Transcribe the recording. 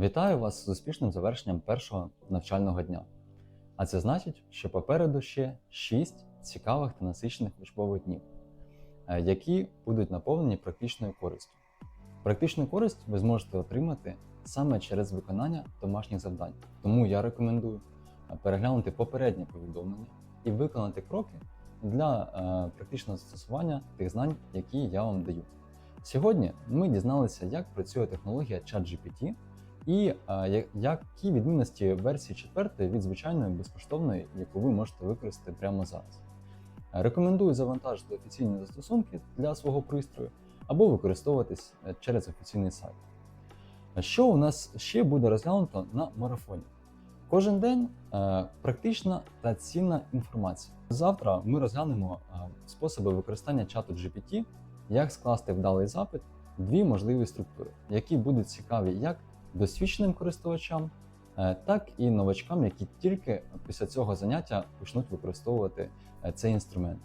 Вітаю вас з успішним завершенням першого навчального дня. А це значить, що попереду ще 6 цікавих та насичених учбових днів, е, які будуть наповнені практичною користю. Практичну користь ви зможете отримати саме через виконання домашніх завдань. Тому я рекомендую е, переглянути попереднє повідомлення і виконати кроки для е, практичного застосування тих знань, які я вам даю. Сьогодні ми дізналися, як працює технологія ChatGPT і е, які відмінності версії 4 від звичайної безкоштовної, яку ви можете використати прямо зараз. Е, Рекомендую завантажити офіційні застосунки для свого пристрою або використовуватись е, через офіційний сайт. Що у нас ще буде розглянуто на марафоні? Кожен день практична та цінна інформація. Завтра ми розглянемо способи використання чату GPT, як скласти вдалий запит, дві можливі структури, які будуть цікаві як досвідченим користувачам, е, так і новачкам, які тільки після цього заняття почнуть використовувати е, цей інструмент.